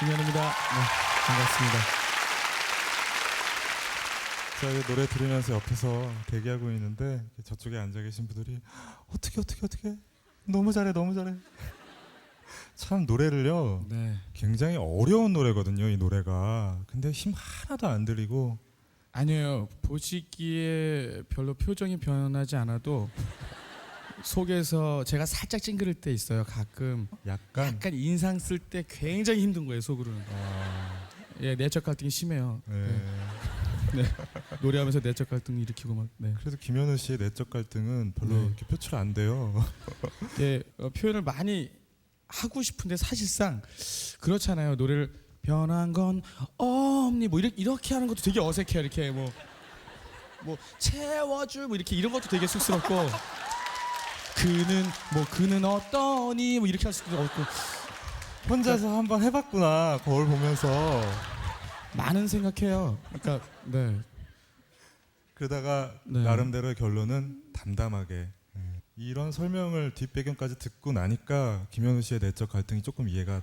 김현우입니다. 네, 반갑습니다. 제가 이 노래 들으면서 옆에서 대기하고 있는데 저쪽에 앉아 계신 분들이 어떻게 어떻게 어떻게 너무 잘해 너무 잘해 참 노래를요 네. 굉장히 어려운 노래거든요 이 노래가 근데 힘 하나도 안 들이고 아니에요. 보시기에 별로 표정이 변하지 않아도 속에서 제가 살짝 찡그릴 때 있어요. 가끔 약간 약간 인상 쓸 때 굉장히 힘든 거예요. 속으로는. 아, 예, 내적 갈등이 심해요. 네. 네. 노래하면서 내적 갈등 일으키고 막. 네. 그래도 김현우 씨의 내적 갈등은 별로 네. 이렇게 표출 안 돼요 예, 어, 표현을 많이 하고 싶은데 사실상 그렇잖아요. 노래를 변한 건 없니 뭐 이렇게, 이렇게 하는 것도 되게 어색해요. 이렇게 뭐 뭐 채워줄 뭐 이렇게 이런 것도 되게 쑥스럽고 그는 뭐 그는 어떠니 뭐 이렇게 할 수도 없고 혼자서 한번 해봤구나 거울 보면서 많은 생각해요. 그러니까 네. 그러다가 네. 나름대로의 결론은 담담하게 음. 이런 설명을 뒷배경까지 듣고 나니까 김현우 씨의 내적 갈등이 조금 이해가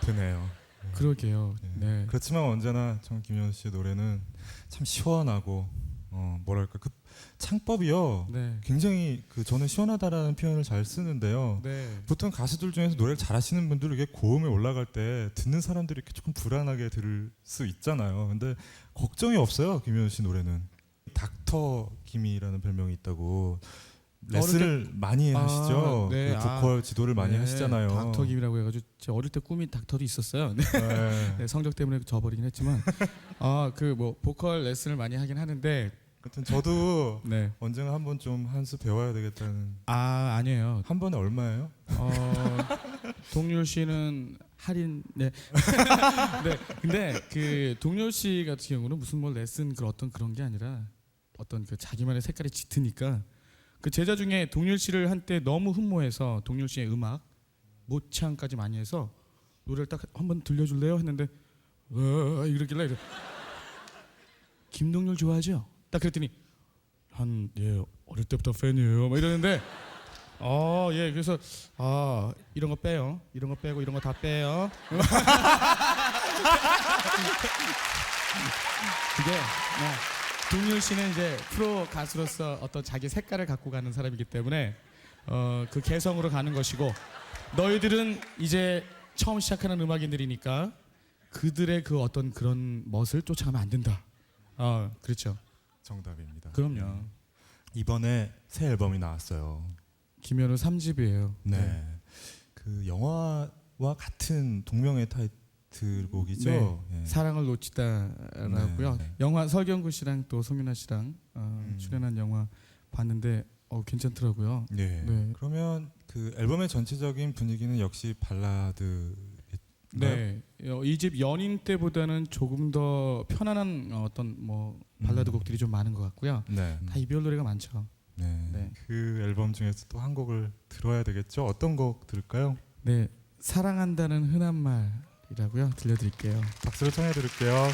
되네요. 그러게요. 네. 그렇지만 언제나 참 김현우 씨의 노래는 참 시원하고 어 뭐랄까 그 창법이요 네. 굉장히 그 저는 시원하다라는 표현을 잘 쓰는데요. 네. 보통 가수들 중에서 노래를 잘하시는 분들 이게 고음에 올라갈 때 듣는 사람들이 이렇게 조금 불안하게 들을 수 있잖아요. 근데 걱정이 없어요 김현우 씨 노래는 닥터 김이라는 별명이 있다고 레슨을 많이 아, 하시죠. 네. 그 보컬 지도를 많이 네, 하시잖아요. 닥터 김이라고 해가지고 제 어릴 때 꿈이 닥터도 있었어요. 네. 네. 네, 성적 때문에 져버리긴 했지만 아그 뭐 보컬 레슨을 많이 하긴 하는데 하여튼 저도 네. 언젠가 한번 좀 한 수 배워야 되겠다는 아 아니에요. 한 번에 얼마예요? 어, 동률 씨는 할인 네. 네. 근데 그 동률 씨 같은 경우는 무슨 뭐 레슨 그 어떤 그런 게 아니라 어떤 그 자기만의 색깔이 짙으니까 그 제자 중에 동률 씨를 한때 너무 흠모해서 동률 씨의 음악 모창까지 많이 해서 노래를 딱 한번 들려줄래요 했는데 어 이러길래 이래. 김동률 좋아하죠? 딱 그랬더니 한 예 어릴 때부터 팬이에요 막 이러는데 어, 예. 그래서 아, 이런 거 빼요. 이런 거 빼고 이런 거 다 빼요. 그게 네. 동률 씨는 이제 프로 가수로서 어떤 자기 색깔을 갖고 가는 사람이기 때문에 어, 그 개성으로 가는 것이고 너희들은 이제 처음 시작하는 음악인들이니까 그들의 그 어떤 그런 멋을 쫓아가면 안 된다. 아, 그렇죠. 정답입니다. 그럼요. 이번에 새 앨범이 나왔어요. 김현우 3집이에요. 네. 그 영화와 같은 동명의 타이틀곡이죠. 네. 예. 사랑을 놓치다라고요. 네, 네. 영화 설경구 씨랑 또 송윤아 씨랑 어, 음. 출연한 영화 봤는데 어, 괜찮더라고요. 네. 네. 그러면 그 앨범의 전체적인 분위기는 역시 발라드. 네, 이 집 연인 때보다는 조금 더 편안한 어, 어떤 뭐 발라드 음. 곡들이 좀 많은 것 같고요. 네. 다 이별 노래가 많죠. 네. 네. 그 앨범 중에서 또 한 곡을 들어야 되겠죠. 어떤 곡 들을까요? 네, 사랑한다는 흔한 말 이라고요. 들려드릴게요. 박수를 청해 드릴게요.